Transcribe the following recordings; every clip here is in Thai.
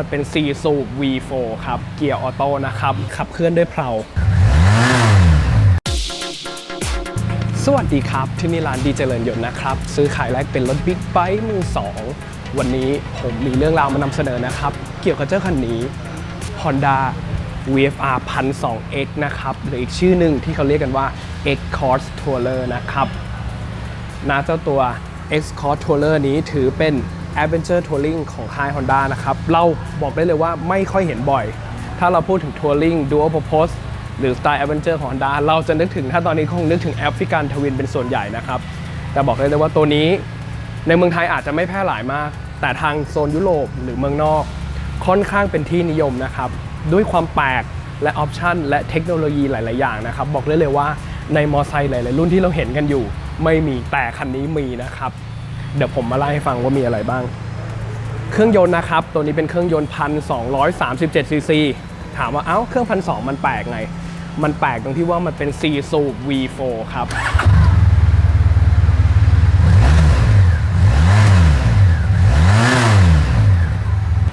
มันเป็น4สูบ V4 ครับ เกียร์ออโต้นะครับ ขับเคลื่อนด้วยเพลาสวัสดีครับ ที่นี่ร้านดีเจริญยนต์นะครับ ซื้อขายแลกเป็นรถบิ๊กไบค์มือสองวันนี้ผมมีเรื่องราวมานำเสนอนะครับ เกี่ยวกับเจ้าคันนี้ Honda VFR 1002X นะครับหรืออีกชื่อหนึ่งที่เขาเรียกกันว่า X Cross Tourer นะครับนะเจ้าตัว X Cross Tourer นี้ถือเป็น Adventure Touring ของค่าย Honda นะครับ เราบอกได้เลยว่าไม่ค่อยเห็นบ่อย ถ้าเราพูดถึง Touring Dual Purpose หรือ Style Adventure ของ Honda เราจะนึกถึงถ้าตอนนี้คงนึกถึง African Twin เป็นส่วนใหญ่นะครับ แต่บอกได้เลยว่าตัวนี้ในเมืองไทยอาจจะไม่แพร่หลายมาก แต่ทางโซนยุโรปหรือเมืองนอก ค่อนข้างเป็นที่นิยมนะครับ ด้วยความแปลกและออปชันและเทคโนโลยีหลาย ๆ อย่างนะครับ บอกได้เลยว่าในมอไซค์หลาย ๆ รุ่นที่เราเห็นกันอยู่ ไม่มีแต่คันนี้มีนะครับ เดี๋ยวผมมาไล่ให้ฟังว่ามีอะไรบ้าง เครื่องยนต์นะครับ ตัวนี้เป็นเครื่องยนต์พันสองร้อยสามสิบเจ็ดซีซีถามว่าเอ้าเครื่องพันสองมันแปลกไง มันแปลกตรงที่ว่ามันเป็น4สูบ V4 ครับ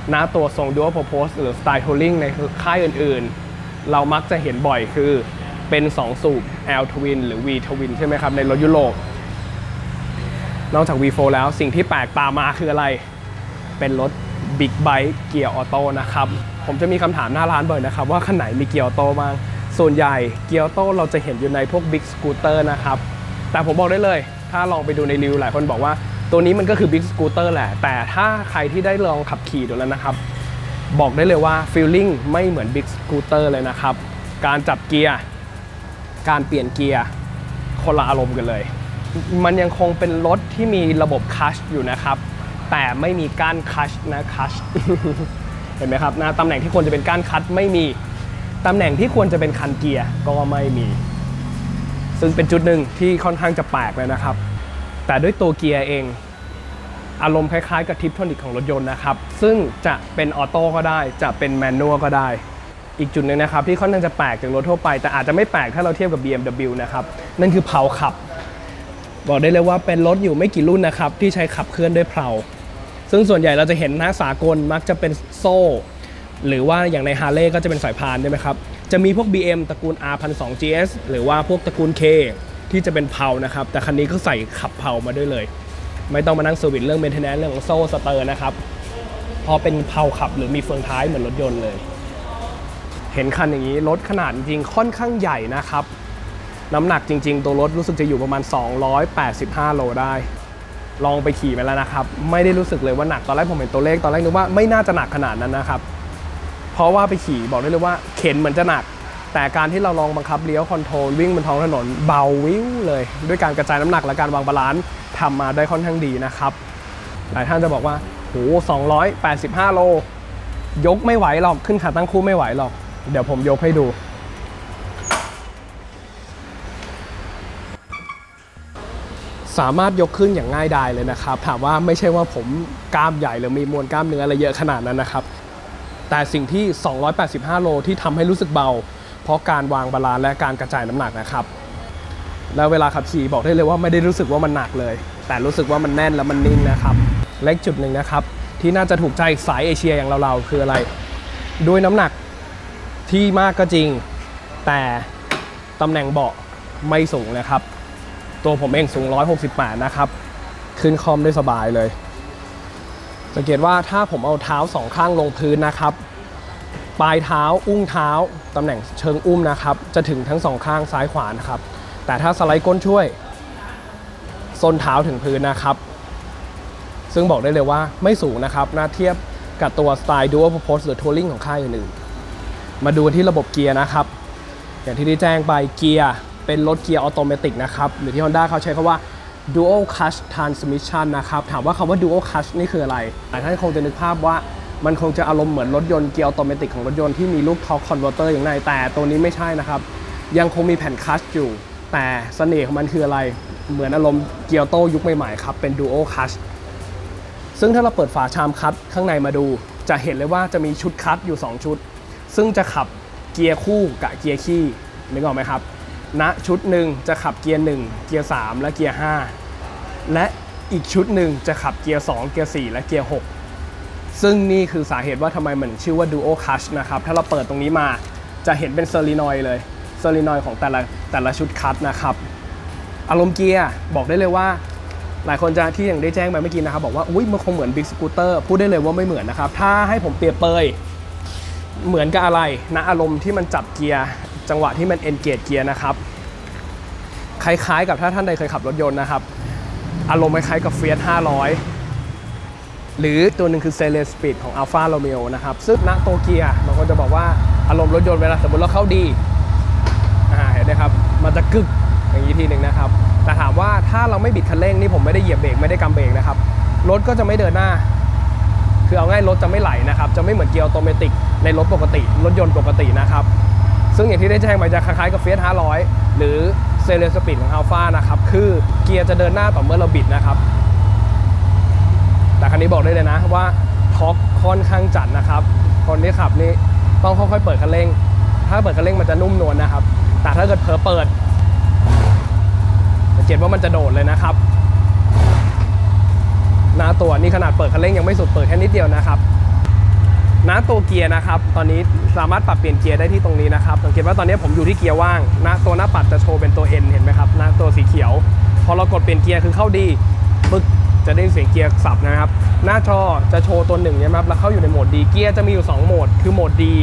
หน้าตัวทรง Dual Purpose หรือ Style Touring ในค่ายอื่นๆ เรามักจะเห็นบ่อยคือเป็น 2 สูบ L Twin หรือ V Twin ใช่ไหมครับ ในรถยุโรป นอกจาก V4 แล้วสิ่งที่แปลกตามมาคืออะไร เป็นรถ Big Bike เกียร์ออโต้นะครับ ผมจะมีคำถามหน้าร้านบ่อยนะครับ ว่าคันไหนมีเกียร์ออโต้บ้าง ส่วนใหญ่เกียร์ออโต้เราจะเห็นอยู่ในพวก Big Scooter นะครับ แต่ผมบอกได้เลย ถ้าลองไปดูในรีวิวหลายคนบอกว่า ตัวนี้มันก็คือ Big Scooter แหละ แต่ถ้าใครที่ได้ลองขับขี่ดูแล้วนะครับ บอกได้เลยว่า Feeling ไม่เหมือน Big Scooter เลยนะครับ การจับเกียร์ การเปลี่ยนเกียร์คนละอารมณ์กันเลย มันยังคงเป็นรถที่มีระบบคัชอยู่นะครับ แต่ไม่มีก้านคัชนะคัชเห็นไหมครับนะตำแหน่งที่ควรจะเป็นก้านคัชไม่มีตำแหน่งที่ควรจะเป็นคันเกียร์ก็ไม่มี ซึ่งเป็นจุดหนึ่งที่ค่อนข้างจะแปลกเลยนะครับ แต่ด้วยตัวเกียร์เอง อารมณ์คล้ายๆ กับทิปโทนิกของรถยนต์นะครับ ซึ่งจะเป็นออโต้ก็ได้ จะเป็นแมนนวลก็ได้ อีกจุดหนึ่งนะครับที่ค่อนข้างจะแปลกจากรถทั่วไป แต่อาจจะไม่แปลกถ้าเราเทียบกับ BMW นะครับ นั่นคือเพาขับ บอกได้เลยว่าเป็นรถอยู่ไม่กี่รุ่นนะครับ ที่ใช้ขับเคลื่อนด้วยเพลาซึ่งส่วนใหญ่เราจะเห็นน้าสากลมักจะเป็นโซ่ หรือว่าอย่างในฮาร์เลย์ก็จะเป็นสายพานใช่ไหมครับ จะมีพวก BM ตระกูล R 1 2 GS หรือว่าพวกตระกูล K ที่จะเป็นเพลานะครับ แต่คันนี้ก็ใส่ขับเพลามาด้วยเลย ไม่ต้องมานั่งเซอร์วิสเรื่องเมนเทนแนนเรื่องของโซ่สเตอร์นะครับพอเป็นเพลาขับหรือมีเฟืองท้ายเหมือนรถยนต์เลย เห็นคันอย่างนี้รถขนาดจริงค่อนข้างใหญ่นะครับ น้ำหนักจริง ๆ ตัวรถรู้สึกจะอยู่ประมาณ 285 โลได้ ลองไปขี่มาแล้วนะครับ ไม่ได้รู้สึกเลยว่าหนักตอนแรกผมเห็นตัวเลขตอนแรกนึกว่าไม่น่าจะหนักขนาดนั้นนะครับ เพราะว่าไปขี่บอกได้เลยว่าเข็นเหมือนจะหนัก แต่การที่เราลองบังคับเลี้ยวคอนโทรลวิ่งบนท้องถนนเบาวิวเลย ด้วยการกระจายน้ำหนักและการวางบาลานซ์ทำมาได้ค่อนข้างดีนะครับหลายท่านจะบอกว่าโห285 โล ยกไม่ไหวหรอกขึ้นขาตั้งคู่ไม่ไหวหรอก เดี๋ยวผมยกให้ดู สามารถยกขึ้นอย่างง่ายดายเลยนะครับ ถามว่าไม่ใช่ว่าผมกล้ามใหญ่หรือมีมวลกล้ามเนื้ออะไรเยอะขนาดนั้นนะครับ แต่สิ่งที่ 285 โลที่ทำให้รู้สึกเบา เพราะการวางบาลานซ์และการกระจายน้ำหนักนะครับ แล้วเวลาขับขี่บอกได้เลยว่าไม่ได้รู้สึกว่ามันหนักเลย แต่รู้สึกว่ามันแน่นและมันนิ่งนะครับเล็กจุดหนึ่งนะครับ ที่น่าจะถูกใจสายเอเชียอย่างเราๆคืออะไร ด้วยน้ำหนักที่มากก็จริง แต่ตำแหน่งเบาะไม่สูงนะครับ ตัวผมเองสูง 168 นะครับ ขึ้นคอมได้สบายเลย สังเกตว่าถ้าผมเอาเท้าสองข้างลงพื้นนะครับ ปลายเท้าอุ้งเท้าตำแหน่งเชิงอุ้มนะครับ จะถึงทั้งสองข้างซ้ายขวานะครับ แต่ถ้าสไลด์ก้นช่วยส้นเท้าถึงพื้นนะครับ ซึ่งบอกได้เลยว่าไม่สูงนะครับน่าเทียบกับตัวสไตล์ Dual Purpose หรือ Touring ของค่ายอื่นๆมาดูที่ระบบเกียร์นะครับ อย่างที่ได้แจ้งไปเกียร์ เป็นรถเกียร์ออโตเมติกนะครับ หรือที่ Honda เขาใช้คำว่า Dual Clutch Transmission นะครับ ถามว่าคำว่า Dual Clutch นี่คืออะไร หลายท่านคงจะนึกภาพว่ามันคงจะอารมณ์เหมือนรถยนต์เกียร์ออโตเมติกของรถยนต์ที่มีลูกทอร์คคอนเวอร์เตอร์อย่างไรแต่ตัวนี้ไม่ใช่นะครับ ยังคงมีแผ่นคลัชอยู่ แต่เสน่ห์ของมันคืออะไร เหมือนอารมณ์เกียร์โตยุคใหม่ๆครับ เป็น Dual Clutch ซึ่งถ้าเราเปิดฝาชามคัตข้างในมาดู จะเห็นเลยว่าจะมีชุดคัตอยู่ 2 ชุด ซึ่งจะขับเกียร์คู่กับเกียร์ขี้นึกออกไหมครับ ณชุดหนึ่งจะขับเกียร์ 1 เกียร์ 3 และเกียร์ 5 และอีกชุดหนึ่งจะขับเกียร์ 2 เกียร์ 4 และเกียร์ 6 ซึ่งนี่คือสาเหตุว่าทำไมมันชื่อว่า Duo Clutch นะครับ ถ้าเราเปิดตรงนี้มาจะเห็นเป็นเซอร์ลีนอยเลย เซอร์ลีนอยของแต่ละแต่ละชุดคัทนะครับ อารมณ์เกียร์บอกได้เลยว่า หลายคนจะที่อย่างได้แจ้งไปเมื่อกี้นะครับ บอกว่าอุ้ยมันคงเหมือนบิ๊กสกูตเตอร์พูดได้เลยว่าไม่เหมือนนะครับ ถ้าให้ผมเปรียบเปยเหมือนกับอะไรนะอารมณ์ที่มันจับเกียร์ จังหวะที่มันเอนเกจเกียร์นะครับ คล้ายๆ กับถ้าท่านใดเคยขับรถยนต์นะครับ อารมณ์คล้ายๆกับเฟียส500 หรือตัวหนึ่งคือเซเลสปีดของ Alfa Romeo นะครับ ซึ่งณโตเกียบางคนจะบอกว่าอารมณ์รถยนต์เวลาสมมติเราเข้าดีอ่าเห็นไหมครับ มันจะกึกอย่างนี้ทีหนึ่งนะครับ แต่ถามว่าถ้าเราไม่บิดคันเร่งนี่ผมไม่ได้เหยียบเบรกไม่ได้กำเบรกนะครับ รถก็จะไม่เดินหน้า คือเอาง่ายรถจะไม่ไหลนะครับ จะไม่เหมือนเกียร์ออโตเมติกในรถปกติ รถยนต์ปกตินะครับ ซึ่งอย่างที่ได้แจ้งไปจะคล้ายๆกับเฟียส500 หรือเซเลสปีดของ Alfa นะครับ คือเกียร์จะเดินหน้าต่อเมื่อเราบิดนะครับ แต่คันนี้บอกได้เลยนะว่าท็อกค่อนข้างจัดนะครับ คนที่ขับนี่ต้องค่อยๆเปิดคันเร่ง ถ้าเปิดคันเร่งมันจะนุ่มนวลนะครับ แต่ถ้าเกิดเผลอเปิดสังเกตว่ามันจะโดดเลยนะครับหน้าตัวนี่ขนาดเปิดคันเร่งยังไม่สุดเปิดแค่นิดเดียวนะครับ หน้าตัวเกียร์นะครับ ตอนนี้สามารถปรับเปลี่ยนเกียร์ได้ที่ตรงนี้นะครับ สังเกตว่าตอนนี้ผมอยู่ที่เกียร์ว่างหน้าตัวหน้าปัดจะโชว์เป็นตัว N เห็นไหมครับหน้าตัวสีเขียว พอเรากดเปลี่ยนเกียร์คือเข้าดีปึ๊กจะได้เสียงเกียร์สับนะครับ หน้าจอจะโชว์ตัวหนึ่งเนี่ยครับแล้วเข้าอยู่ในโหมดดีเกียร์จะมีอยู่ 2โหมด คือโหมดดี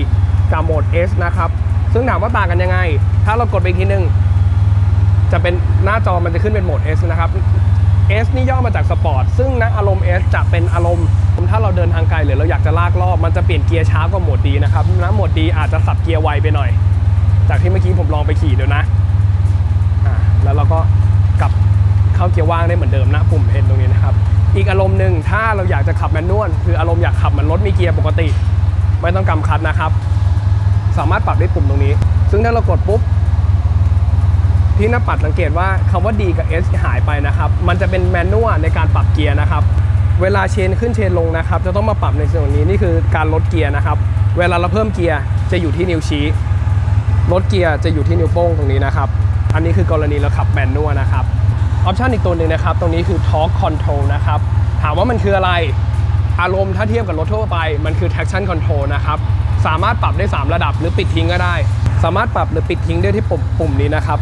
กับโหมด S นะครับ ซึ่งถามว่าต่างกันยังไง ถ้าเรากดไปอีกทีหนึงจะเป็นหน้าจอมันจะขึ้นเป็นโหมด S นะครับ S นี่ย่อมาจากสปอร์ตซึ่งนะอารมณ์ S จะเป็นอารมณ์ ถ้าเราเดินทางไกลหรือเราอยากจะลากรอบ มันจะเปลี่ยนเกียร์ช้ากว่าโหมดดีนะครับนะโหมดดีอาจจะสับเกียร์ไวไปหน่อย จากที่เมื่อกี้ผมลองไปขี่เดี๋ยวนะอ่าแล้วเราก็กลับเข้าเกียร์ว่างได้เหมือนเดิมนะปุ่ม N ตรงนี้นะครับอีกอารมณ์หนึ่งถ้าเราอยากจะขับแมนนวลคืออารมณ์อยากขับเหมือนรถมีเกียร์ปกติ ไม่ต้องกำคัดนะครับ สามารถปรับได้ปุ่มตรงนี้ ซึ่งถ้าเรากดปุ๊บ ที่หน้าปัดสังเกตว่าคำว่า D กับ S หายไปนะครับ มันจะเป็นแมนนวลในการปรับเกียร์นะครับ เวลาเชนขึ้นเชนลงนะครับ จะต้องมาปรับในส่วนนี้นี่คือการลดเกียร์นะครับ เวลาเราเพิ่มเกียร์จะอยู่ที่นิ้วชี้ ลดเกียร์จะอยู่ที่นิ้วโป้งตรงนี้นะครับ อันนี้คือกรณีเราขับแมนนวลนะครับ ออปชันอีกตัวหนึ่งนะครับ ตรงนี้คือ Torque Control นะครับ ถามว่ามันคืออะไร อารมณ์ถ้าเทียบกับรถทั่วไป มันคือ traction control นะครับ สามารถปรับได้ 3 ระดับหรือปิดทิ้งก็ได้ สามารถปรับหรือปิดทิ้งได้ที่ปุ่มปุ่มนี้นะครับ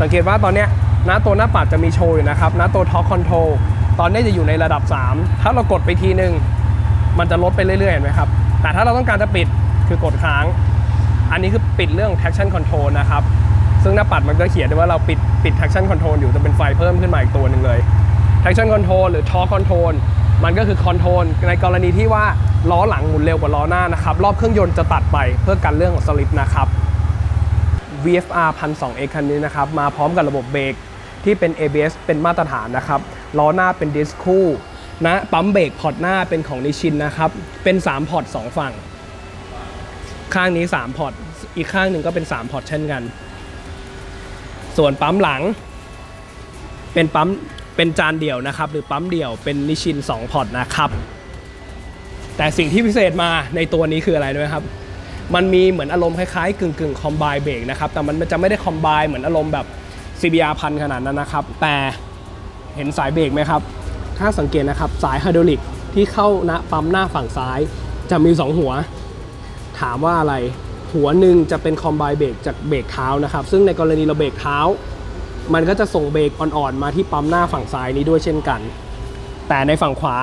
สังเกตว่าตอนนี้หน้าตัวหน้าปัดจะมีโชว์อยู่นะครับหน้าตัว Torque Control ตอนนี้จะอยู่ในระดับ 3 ถ้าเรากดไปทีนึง มันจะลดไปเรื่อยๆเห็นไหมครับ แต่ถ้าเราต้องการจะปิดคือกดค้าง อันนี้คือปิดเรื่อง traction control นะครับซึ่งหน้าปัดมันก็เขียนด้วยว่าเราปิดปิด traction control อยู่จะเป็นไฟเพิ่มขึ้นมาอีกตัวหนึ่งเลย traction control หรือ torque control มันก็คือ control ในกรณีที่ว่าล้อหลังหมุนเร็วกว่าล้อหน้านะครับ รอบเครื่องยนต์จะตัดไปเพื่อกันเรื่องของสลิปนะครับ VFR 1002X คันนี้นะครับมาพร้อมกับระบบเบรกที่เป็น ABS เป็นมาตรฐานนะครับล้อหน้าเป็นดิสคู่นะปั๊มเบรกพอร์ตหน้าเป็นของนิชินนะครับเป็น 3 พอร์ต2ฝั่ง ข้างนี้ 3 พอร์ตอีกข้างหนึ่งก็เป็น 3 พอร์ตเช่นกัน ส่วนปั๊มหลัง เป็นปั๊มเป็นจานเดี่ยวนะครับ หรือปั๊มเดี่ยวเป็นนิชิน 2 พอร์ตนะครับ แต่สิ่งที่พิเศษมาในตัวนี้คืออะไรด้วยครับ มันมีเหมือนอารมณ์คล้ายๆกึ่งกึ่งคอมไบเบรกนะครับ แต่มันจะไม่ได้คอมไบเหมือนอารมณ์แบบ CBR พันขนาดนั้นนะครับ แต่เห็นสายเบรกไหมครับ ถ้าสังเกตนะครับสายไฮดรอลิกที่เข้าณปั๊มหน้าฝั่งซ้าย จะมี 2 หัว ถามว่าอะไร หัวหนึ่งจะเป็นคอมไบเบรกจากเบรกเท้านะครับ ซึ่งในกรณีเราเบรกเท้า มันก็จะส่งเบรกอ่อนๆมาที่ปั๊มหน้าฝั่งซ้ายนี้ด้วยเช่นกัน แต่ในฝั่งขวา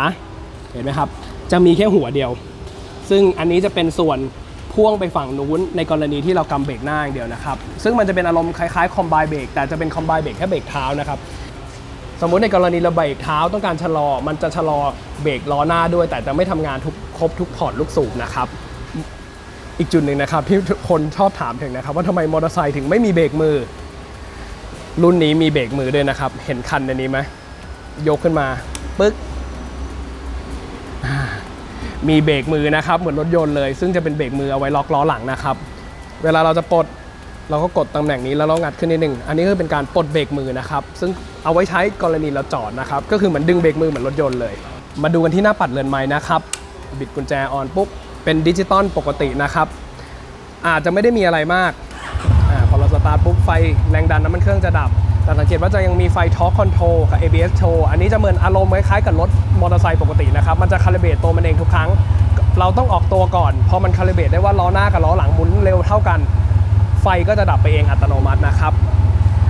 เห็นไหมครับ จะมีแค่หัวเดียว ซึ่งอันนี้จะเป็นส่วน พ่วงไปฝั่งนู้นในกรณีที่เรากำเบรกหน้าอย่างเดียวนะครับ ซึ่งมันจะเป็นอารมณ์คล้ายๆคอมไบเบรกแต่จะเป็นคอมไบเบรกแค่เบรกเท้านะครับสมมุติในกรณีเราเบรกเท้าต้องการชะลอ มันจะชะลอเบรกล้อหน้าด้วย แต่จะไม่ทำงานทุกครบทุกพอร์ตลูกสูบนะครับ อีกจุดหนึ่งนะครับที่คนชอบถามถึงนะครับ ว่าทำไมมอเตอร์ไซค์ถึงไม่มีเบรกมือ รุ่นนี้มีเบรกมือด้วยนะครับ เห็นคันในนี้ไหมยกขึ้นมาปึ๊ก มีเบรกมือนะครับเหมือนรถยนต์เลย ซึ่งจะเป็นเบรกมือเอาไว้ล็อกล้อหลังนะครับ เวลาเราจะปลดเราก็กดตำแหน่งนี้แล้วเรางัดขึ้นนิดหนึ่งอันนี้ก็เป็นการปลดเบรกมือนะครับ ซึ่งเอาไว้ใช้กรณีเราจอดนะครับ ก็คือเหมือนดึงเบรกมือเหมือนรถยนต์เลย มาดูกันที่หน้าปัดเรือนไม้นะครับ บิดกุญแจออนปุ๊บ เป็นดิจิตอลปกตินะครับ อาจจะไม่ได้มีอะไรมากอพอเราสตาร์ทปุ๊บไฟแรงดันน้ำมันเครื่องจะดับ แต่สังเกตว่าจะยังมีไฟท็อ r คอนโทรกับ ABS โชว์อันนี้จะเหมือนอารมณ์คล้ายๆกับรถมอเตอร์ไซค์ปกตินะครับ มันจะคาลิเบรตตัวมันเองทุกครั้ง เราต้องออกตัวก่อน พอมันคาลิเบรตได้ว่าล้อหน้ากับล้อหลังหมุนเร็วเท่ากัน ไฟก็จะดับไปเองอัตโนมัตินะครับ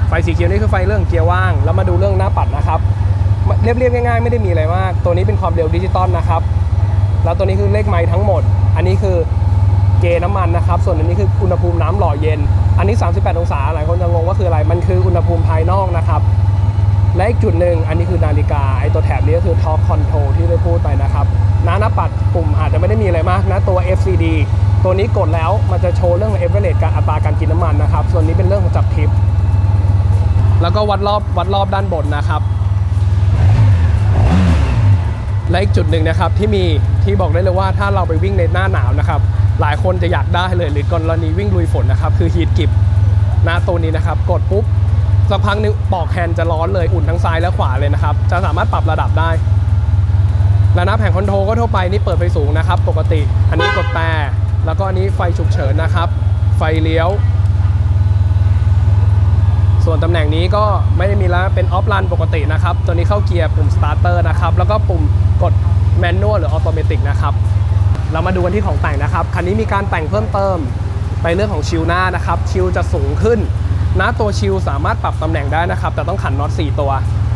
ไฟสีเขียวนี่คือไฟเรื่องเกียร์ว่าง แล้วมาดูเรื่องหน้าปัดนะครับ เรียบๆง่ายๆไม่ได้มีอะไรมาก ตัวนี้เป็นความเร็วดิจิตอลนะครับ แล้วตัวนี้คือเลขไม้ทั้งหมด อันนี้คือเกน้ำมันนะครับ ส่วนอันนี้คืออุณหภูมิน้ำหล่อเย็น อันนี้ 38 องศาหลายคนจะงงว่าคืออะไร มันคืออุณหภูมิภายนอกนะครับ และอีกจุดหนึ่งอันนี้คือนาฬิกา ไอตัวแถบนี้ก็คือ Top Control ที่ได้พูดไปนะครับน้าหน้าปัดปุ่มอาจจะไม่ได้มีอะไรมากนะตัว FCD ตัวนี้กดแล้วมันจะโชว์เรื่อง average การอัตราการกินน้ำมันนะครับ ส่วนนี้เป็นเรื่องของจับทิป แล้วก็วัดรอบวัดรอบด้านบนนะครับ และอีกจุดหนึ่งนะครับที่มีที่บอกได้เลยว่าถ้าเราไปวิ่งในหน้าหนาวนะครับ หลายคนจะอยากได้เลยหรือกรณีวิ่งลุยฝนนะครับ คือฮีทกิบน้าตัวนี้นะครับ กดปุ๊บสักพักหนึงปอกแฮนด์จะร้อนเลยอุ่นทั้งซ้ายและขวาเลยนะครับ จะสามารถปรับระดับได้และหน้าแผงคอนโทรลก็ทั่วไปนี่เปิดไฟสูงนะครับ ปกติ อันนี้กดแต่แล้วก็อันนี้ไฟฉุกเฉินนะครับ ไฟเลี้ยว ส่วนตำแหน่งนี้ก็ไม่ได้มีแล้วเป็นออฟลันปกตินะครับ ตัวนี้เข้าเกียร์ปุ่มสตาร์เตอร์นะครับ แล้วก็ปุ่มกดแมนนวลหรือออโตเมติกนะครับ เรามาดูกันที่ของแต่งนะครับ คันนี้มีการแต่งเพิ่มเติมไปเรื่องของชิลหน้านะครับ ชิลจะสูงขึ้นหน้าตัวชิลสามารถปรับตำแหน่งได้นะครับ แต่ต้องขันน็อต4ตัว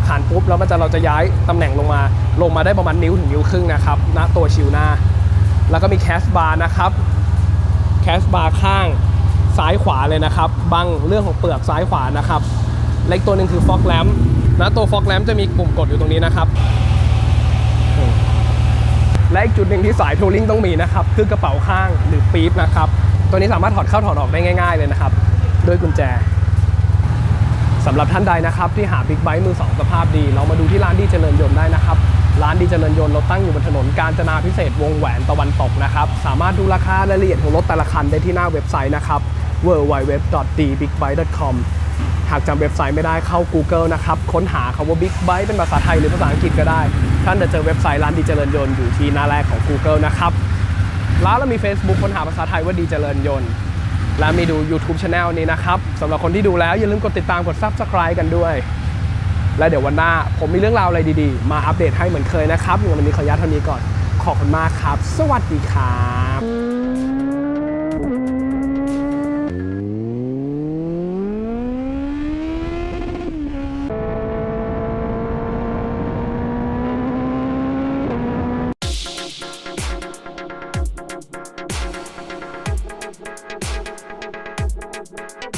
ขันปุ๊บแล้วมันจะเราจะย้ายตำแหน่งลงมา ลงมาได้ประมาณนิ้วถึงนิ้วครึ่งนะครับหน้าตัวชิลหน้า แล้วก็มีแคสบาร์นะครับแคสบาร์ข้างซ้ายขวาเลยนะครับ บังเรื่องของเปลือกซ้ายขวานะครับ เล็กตัวหนึ่งคือฟอกแลมนะตัวฟอกแลมจะมีปุ่มกดอยู่ตรงนี้นะครับ และอีกจุดหนึ่งที่สายทัวริงต้องมีนะครับคือกระเป๋าข้างหรือปี๊บนะครับตัวนี้สามารถถอดเข้าถอดออกได้ง่าย ๆเลยนะครับด้วยกุญแจสำหรับท่านใดนะครับที่หาบิ๊กไบค์มือสองสภาพดี เรามาดูที่ร้านดีเจริญยนต์ได้นะครับ ร้านดีเจริญยนต์เราตั้งอยู่บนถนนกาญจนาพิเศษวงแหวนตะวันตกนะครับ สามารถดูราคารายละเอียดของรถแต่ละคันได้ที่หน้าเว็บไซต์นะครับ www.dbigbike.com หากจำเว็บไซต์ไม่ได้เข้า Google นะครับ ค้นหาคำว่า Big Bike เป็นภาษาไทยหรือภาษาอังกฤษก็ได้ ท่านจะเจอเว็บไซต์ร้านดีเจริญยนต์อยู่ที่หน้าแรกของ Google นะครับร้านเรามี Facebook ค้นหาภาษาไทยว่าดีเจริญยนต์ และมีดู YouTube Channel นี้นะครับสำหรับคนที่ดูแล้วอย่าลืมกดติดตามกด Subscribe กันด้วย และเดี๋ยววันหน้าผมมีเรื่องราวอะไรดีๆ มาอัปเดตให้เหมือนเคยนะครับอย่างวันนี้ขออนุญาตเท่านี้ก่อนขอบคุณมากครับ สวัสดีครับ